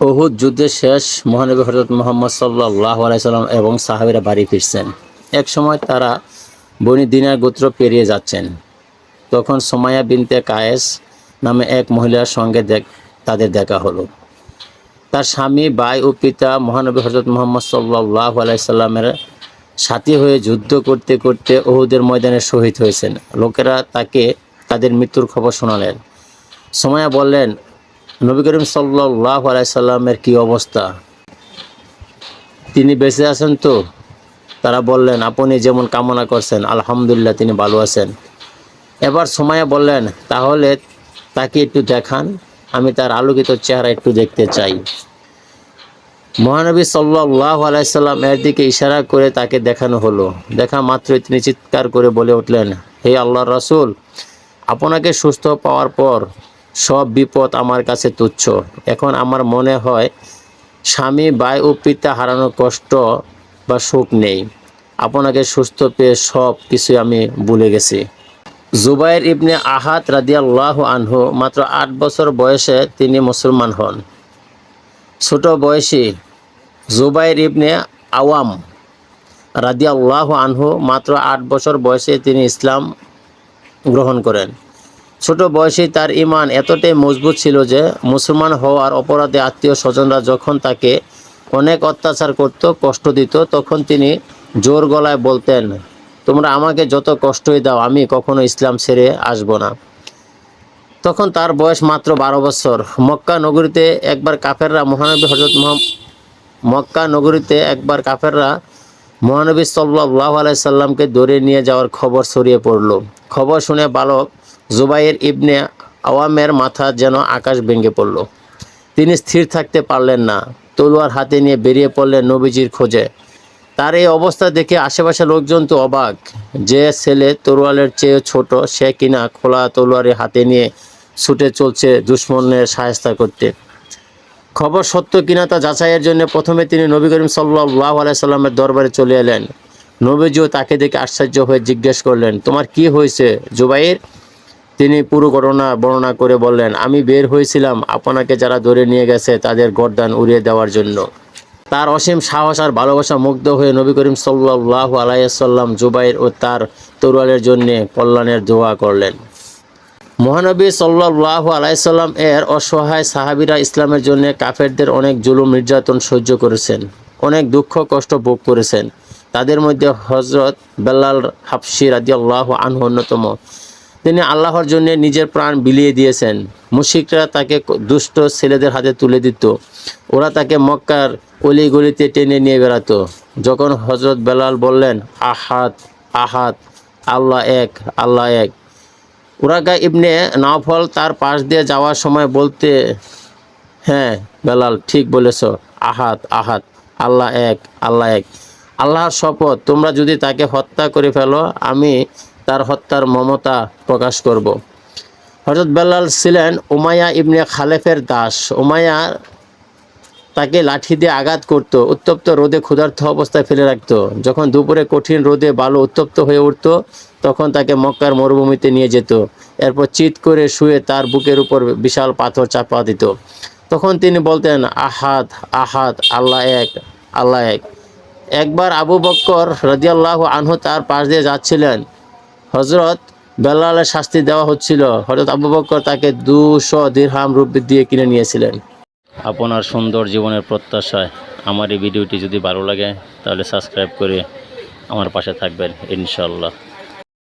ওহুদ যুদ্ধের শেষ মহানবী হজরত মোহাম্মদ সাল্লাহ আলাইসাল্লাম এবং সাহাবিরা বাড়ি ফিরছেন। এক সময় তারা বনি দিনার গোত্র পেরিয়ে যাচ্ছেন। তখন সোমায়া বিনতে কায়েস নামে এক মহিলার সঙ্গে তাদের দেখা হলো। তার স্বামী বাই ও পিতা মহানবী হজরত মোহাম্মদ সাল্লাহ আলাইসাল্লামের সাথী হয়ে যুদ্ধ করতে করতে ওহুদের ময়দানে শহীদ হয়েছেন। লোকেরা তাকে, তাদের মৃত্যুর খবর শোনালেন। সময়া বললেন নবী করিম সাল্লাহ আলাইসাল্লামের কী অবস্থা? তিনি বেঁচে আছেন তো? তারা বললেন, আপনি যেমন কামনা করছেন, আলহামদুলিল্লাহ তিনি ভালো আছেন। এবার সময়া বললেন, তাহলে তাকে একটু দেখান, আমি তার আলোকিত চেহারা একটু দেখতে চাই। মহানবী সাল্লাহ আলাইসাল্লাম এর দিকে ইশারা করে তাকে দেখানো হলো। দেখা মাত্রই তিনি চিৎকার করে বলে উঠলেন, হে আল্লাহ রসুল, আপনাকে সুস্থ পাওয়ার পর সব বিপদ আমার কাছে তুচ্ছ। এখন আমার মনে হয়, স্বামী ভাই ও পিতা হারানোর কষ্ট বা সুখ নেই। আপনাকে সুস্থ পেয়ে সব কিছু আমি ভুলে গেছি। জুবাইর ইবনে আহাত রাদিয়াল্লাহ আনহু মাত্র আট বছর বয়সে তিনি মুসলমান হন। ছোট বয়সী জুবাইর ইবনে আওয়াম রাদিয়াল্লাহ আনহু মাত্র আট বছর বয়সে তিনি ইসলাম গ্রহণ করেন। ছোট বয়সে তার ইমান এতটাই মজবুত ছিল যে মুসলমান হওয়ার অপরাধে আত্মীয় স্বজনরা যখন তাকে অনেক অত্যাচার করত, কষ্ট দিত, তখন তিনি জোর গলায় বলতেন, তোমরা আমাকে যত কষ্টই দাও, আমি কখনো ইসলাম ছেড়ে আসব না। তখন তার বয়স মাত্র বারো বছর। মক্কা নগরীতে একবার কাফেররা মহানবী হজরত মক্কা নগরীতে একবার কাফেররা মহানবী সাল্লাহ আলাইসাল্লামকে ধরে নিয়ে যাওয়ার খবর ছড়িয়ে পড়ল। খবর শুনে বালক জুবাইর ইবনে আওয়ামের মাথা যেন আকাশ ভেঙে পড়ল। তিনি স্থির থাকতে পারলেন না, তলোয়ার হাতে নিয়ে বেরিয়ে পড়লেন নবীজির খোঁজে। তার এই অবস্থা দেখে আশেপাশের লোকজন তো অবাক, যে ছেলে তরোয়ালের চেয়ে ছোট, সে কিনা খোলা তলোয়ারে হাতে নিয়ে ছুটে চলছে দুশ্মনের সাহেস্তা করতে। খবর সত্য কিনা তা যাচাইয়ের জন্য প্রথমে তিনি নবী করিম সাল্লাহ আলাইসাল্লামের দরবারে চলে এলেন। নবীজিও তাকে দেখে আশ্চর্য হয়ে জিজ্ঞেস করলেন, তোমার কি হয়েছে জুবাইর? তিনি পুরো ঘটনা বর্ণনা করে বললেন, আমি বের হয়েছিলাম আপনাকে যারা ধরে নিয়ে গেছে তাদের গরদান উড়িয়ে দেওয়ার জন্য। তার অসীম সাহস আর ভালোবাসা মুগ্ধ হয়ে নবী করিম সাল্লাহ আলাইসাল্লাম জুবাইর ও তার তরুয়ালের জন্যে কল্যাণের দোয়া করলেন। মহানবী সাল্লাহ আলাইসাল্লাম এর অসহায় সাহাবিরা ইসলামের জন্য কাফেরদের অনেক জুলুম, নির্যাতন সহ্য করেছেন, অনেক দুঃখ, কষ্ট ভোগ করেছেন। তাদের মধ্যে হজরত বেল্লাল হাফসি রাদিয়াল্লাহ আনহু অন্যতম। তিনি আল্লাহর জন্য নিজের প্রাণ বিলিয়ে দিয়েছেন। মুশিকরা তাকে দুষ্ট ছেলেদের হাতে তুলে দিত। ওরা তাকে মক্কার অলিগলিতে টেনে নিয়ে বেড়াতো। যখন হজরত বেলাল বললেন আহাত আহাত আল্লাহ এক আল্লাহ এক। উরাগা ইবনে নাফল তার পাশ দিয়ে যাওয়ার সময় বলতে হ্যাঁ বেলাল, ঠিক বলেছ। আহাত আহাত আল্লাহ এক আল্লাহ এক। আল্লাহর শপথ, তোমরা যদি তাকে হত্যা করে ফেলো, আমি তার হত্যার মমতা প্রকাশ করব। হজরত বেলাল ছিলেন উমায়া ইবনে খালেফের দাস। উমায়া তাকে লাঠি দিয়ে আঘাত করত, উত্তপ্ত রোদে ক্ষুধার্ত অবস্থায় ফেলে রাখত। যখন দুপুরে কঠিন রোদে বালু উত্তপ্ত হয়ে উঠত, তখন তাকে মক্কার মরুভূমিতে নিয়ে যেত। এরপর চিৎ করে শুয়ে তার বুকের উপর বিশাল পাথর চাপা দিত। তখন তিনি বলতেন, আহাদ আহাদ, আল্লাহ এক আল্লাহ এক। একবার আবু বক্কর রাজিয়াল্লাহ আনহু তার পাশ দিয়ে যাচ্ছিলেন। হজরত বেলালের শাস্তি দেওয়া হচ্ছিল। হজরত আবু বক্কর তাকে দুশো দীর্হাম রুপি দিয়ে কিনে নিয়েছিলেন। আপনার সুন্দর জীবনের প্রত্যাশায় আমার এই ভিডিওটি যদি ভালো লাগে, তাহলে সাবস্ক্রাইব করে আমার পাশে থাকবেন ইনশাল্লাহ